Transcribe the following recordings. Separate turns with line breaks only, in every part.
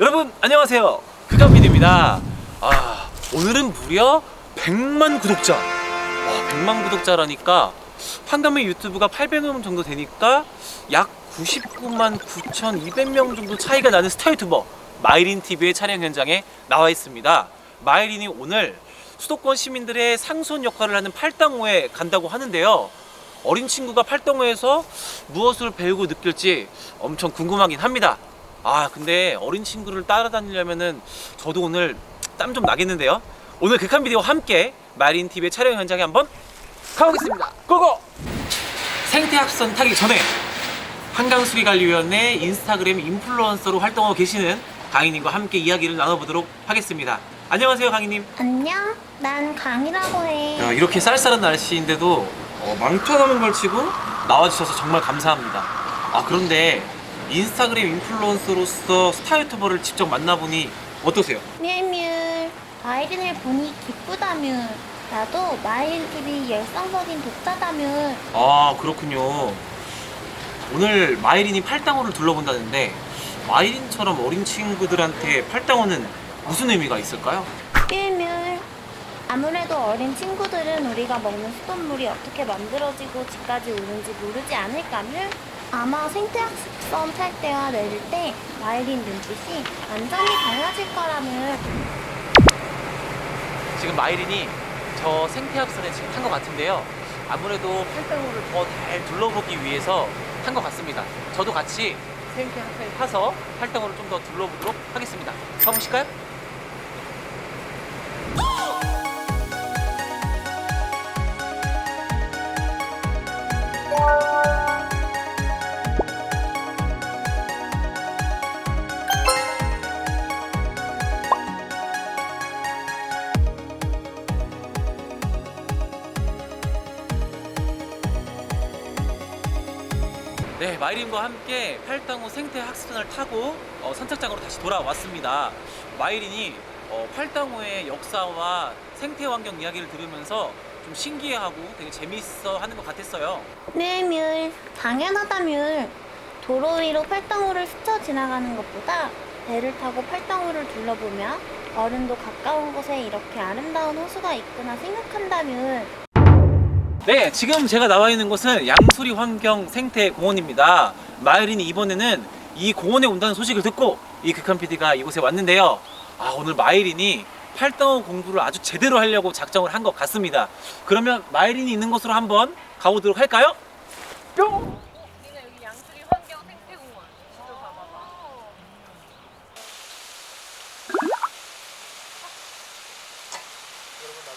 여러분 안녕하세요. 그감민입니다. 아 오늘은 무려 100만 구독자. 와 100만 구독자라니까 한가미 유튜브가 800명 정도 되니까 약 99만 9,200명 정도 차이가 나는 스타 유튜버 마이린 TV의 촬영 현장에 나와 있습니다. 마이린이 오늘 수도권 시민들의 상손 역할을 하는 팔당호에 간다고 하는데요. 어린 친구가 팔당호에서 무엇을 배우고 느낄지 엄청 궁금하긴 합니다 아 근데 어린 친구를 따라다니려면은 저도 오늘 땀 좀 나겠는데요? 오늘 극한 비디오와 함께 마린 TV의 촬영 현장에 한번 가보겠습니다. 고고! 생태학선 타기 전에 한강수리관리위원회 인스타그램 인플루언서로 활동하고 계시는 강희님과 함께 이야기를 나눠보도록 하겠습니다. 안녕하세요 강희님.
안녕, 난 강이라고 해.
야, 이렇게 쌀쌀한 날씨인데도 어, 망쳐가는 걸 치고 나와주셔서 정말 감사합니다. 아 그런데 인스타그램 인플루언서로서 스타 유튜버를 직접 만나보니 어떠세요?
뮤얼뮤얼, 마이린을 보니 기쁘다뮤. 나도 TV 열성적인 독자다뮤.
아 그렇군요. 오늘 마이린이 팔당호를 둘러본다는데 마이린처럼 어린 친구들한테 팔당호는 무슨 의미가 있을까요?
뮤얼뮤얼. 아무래도 어린 친구들은 우리가 먹는 수돗물이 어떻게 만들어지고 집까지 오는지 모르지 않을까뮤? 아마 생태학습선 탈 때와 내릴 때 마이린 눈빛이 완전히 달라질 거라뮤.
지금 마이린이 저 생태학선에 지금 탄 것 같은데요. 아무래도 팔당호를 더 잘 둘러보기 위해서 탄 것 같습니다. 저도 같이 생태학선에 타서 팔당호를 좀 더 둘러보도록 하겠습니다. 가보실까요? 네, 마이린과 함께 팔당호 생태 학습선을 타고 어, 선착장으로 다시 돌아왔습니다. 마이린이 어, 팔당호의 역사와 생태 환경 이야기를 들으면서 좀 신기해하고 되게 재미있어 하는 것 같았어요.
뮤얼뮤얼. 당연하다뮤. 도로 위로 팔당호를 스쳐 지나가는 것보다 배를 타고 팔당호를 둘러보며 어른도 가까운 곳에 이렇게 아름다운 호수가 있구나 생각한다뮤.
네, 지금 제가 나와 있는 곳은 양수리 환경 생태 공원입니다. 마이린이 이번에는 이 공원에 온다는 소식을 듣고 이 극한 PD가 이곳에 왔는데요. 아, 오늘 마이린이 팔당호 공부를 아주 제대로 하려고 작정을 한 것 같습니다. 그러면 마이린이 있는 곳으로 한번 가보도록 할까요? 뿅!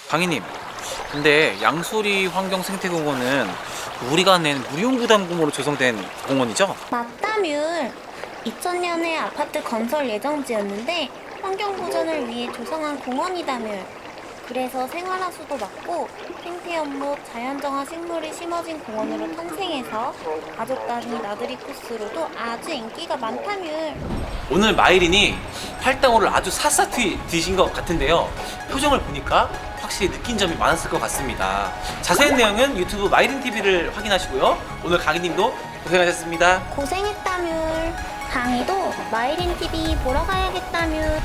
강희님, 근데 양수리 환경 생태공원은 우리가 낸 무료부담금으로 조성된 공원이죠?
맞다뮤. 2000년에 아파트 건설 예정지였는데 환경 보전을 위해 조성한 공원이다뮤. 그래서 생활하수도 맞고 생태연못, 자연정화 식물이 심어진 공원으로 탄생해서 가족 단위 나들이 코스로도 아주 인기가 많다뮤.
오늘 마이린이 팔당호를 아주 샅샅이 뒤신 것 같은데요. 표정을 보니까 확실히 느낀 점이 많았을 것 같습니다. 자세한 내용은 유튜브 마이린 TV를 확인하시고요. 오늘 강희님도 고생하셨습니다.
고생했다뮤. 강의도 마이린 TV 보러 가야겠다뮤.